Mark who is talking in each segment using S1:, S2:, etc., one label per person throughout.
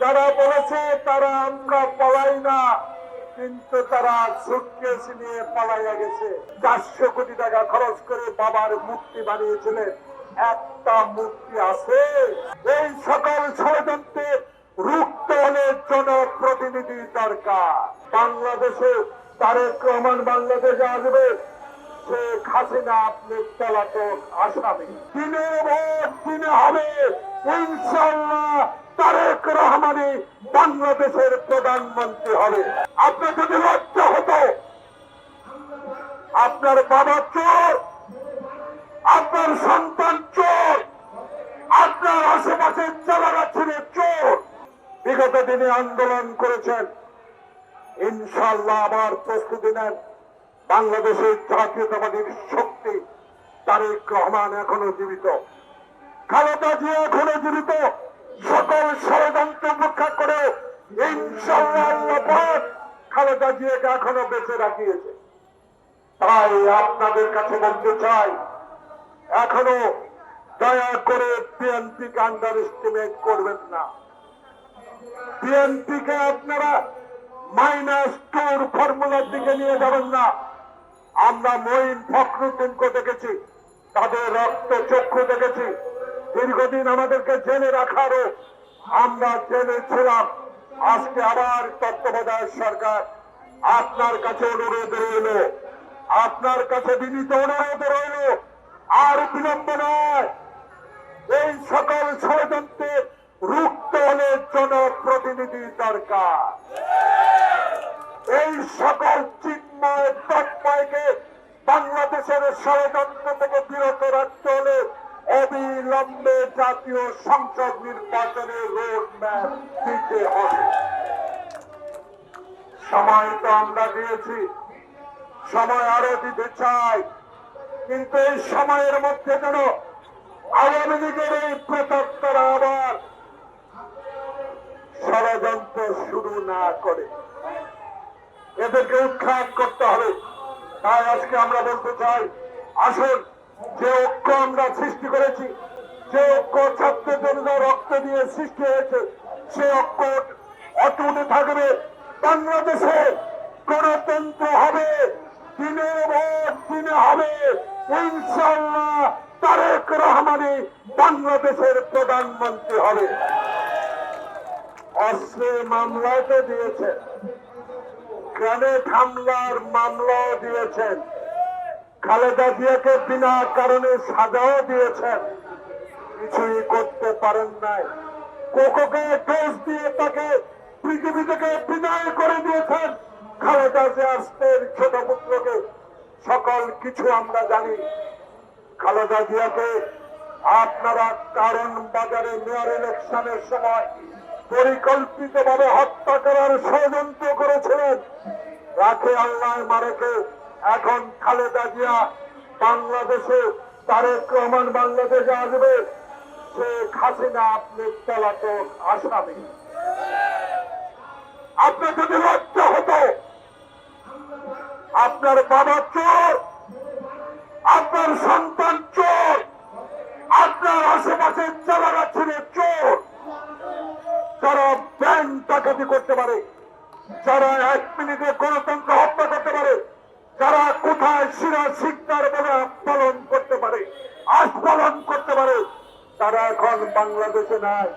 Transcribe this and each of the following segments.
S1: যারা বলেছে তারা আমরা পলাই না, কিন্তু তারা সুটকেস নিয়ে পালাইয়া গেছে। চারশো কোটি টাকা খরচ করে বাবার মূর্তি বানিয়েছিলেন। একটা মূর্তি আছে। এই সকল ষড়যন্ত্রের রুখতে হলে জনপ্রতিনিধি দরকার। বাংলাদেশে তারেক রহমান বাংলাদেশে আসবে। শেখ হাসিনা আপনি পলাতক আসামি। দিনে ভোট দিনে হবে। ইনশাল্লাহ তারেক রহমানই বাংলাদেশের প্রধানমন্ত্রী হবে। আপনার যদি লজ্জা হতো, আপনার বাবা চোর, আপনার সন্তান চোর, আপনার আশেপাশে চালারা ছিল চোর, বিগত দিনে আন্দোলন করেছেন। ইনশাল্লাহ আবার প্রস্তুতি নেন। বাংলাদেশের জাতীয়তাবাদীর শক্তি তারেক রহমান এখনও জীবিত। খালেদা জিয়া এখনও জীবিত। সকল ষড়যন্ত্র উপেক্ষা করে ইনশাল্লাহ খালেদা জিয়াকে এখনও বেঁচে রাখিয়েছে। তাই আপনাদের কাছে বলতে চাই, এখনও দয়া করে বিএনপিকে আন্ডার এস্টিমেট করবেন না। বিএনপিকে আপনারা মাইনাস টুর ফর্মুলার দিকে নিয়ে যাবেন না। আমরা মঈন ফখরুদ্দিনকে দেখেছি, তাদের রক্ত চক্ষু দেখেছি। দীর্ঘদিন আমাদেরকে জেনে রাখারও আমরা জেনেছিলাম। আজকে আবার তত্ত্বাবধায়ক সরকার আপনার কাছে অনুরোধ রইল। আপনার কাছে বিনীত অনুরোধ রইল। আর বিলম্ব নয়। এই সকল ষড়যন্ত্রে রুক্ত হলে জনপ্রতিনিধি দরকার। এই সকল চিন্ময় তন্ময়কে বাংলাদেশের ষড়যন্ত্র থেকে বিরত অবিলম্বে জাতীয় সংসদ নির্বাচনে রোড ম্যাপ দিতে হবে। সময় তো আমরা দিয়েছি, সময় আরও দিতে চাই। কিন্তু এই সময়ের মধ্যে যেন আওয়ামী লীগের এই প্রতাপ্তরা আবার ষড়যন্ত্র শুরু না করে। এদেরকে উৎখাত করতে হবে। তাই আজকে আমরা বলতে চাই, আসুন যে ঐক্য আমরা সৃষ্টি করেছি যে ঐক্য ছাত্র জনতা রক্ত দিয়ে সৃষ্টি হয়েছে, সে ঐক্য অটুট থাকবে। বাংলাদেশে গণতন্ত্র হবে, দিনে ভোট, দিনে হবে। ইনশাল্লাহ তারেক বাংলাদেশের প্রধানমন্ত্রী হবে। অস্ত্রের মামলাও তো দিয়েছে গ্রেনেড হামলার মামলাও দিয়েছেন। খালেদা জিয়াকে বিনা কারণে সাজাও দিয়েছেন। কিছুই করতে পারেন নাই। কোকোকে ডোজ দিয়ে তাকে পৃথিবী থেকে বিদায় করে দিয়েছেন। খালেদা জিয়ার ছোট পুত্রকে। সকল কিছু আমরা জানি। খালেদা জিয়াকে আপনারা কারণ বাজারে মেয়র ইলেকশনের সময় পরিকল্পিতভাবে হত্যা করার ষড়যন্ত্র করেছিলেন। রাখে আল্লাহ মারেকে। এখন খালেদা জিয়া বাংলাদেশে তারেক রহমান বাংলাদেশে আসবে। শেখ হাসিনা আপনি পলাতক আসামি। আপনার যদি লজ্জা হতো, আপনার বাবা চোর, আপনার সন্তান চোর, আপনার আশেপাশে চালারা ছিল চোর, যারা ব্যাংক ডাকাতি করতে পারে, যারা এক মিনিটে গণতন্ত্র হত্যা করতে পারে, যারা কোথায় শিরা শিকদার বলে পালন করতে পারে আজ পালন করতে পারে তারা এখন বাংলাদেশে নাই।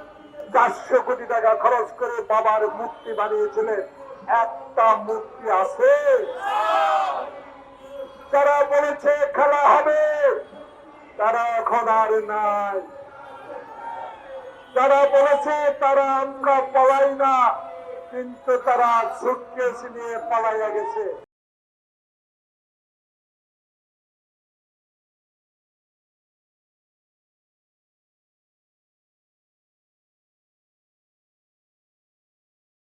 S1: চারশো কোটি টাকা খরচ করে বাবার মূর্তি বানিয়েছিলেন। একটা মূর্তি আছে। যারা বলেছে খেলা হবে, তারা এখন আর নাই। যারা বলেছে তারা আমরা পলাই না, কিন্তু তারা সুটকেস নিয়ে পালাইয়া গেছে।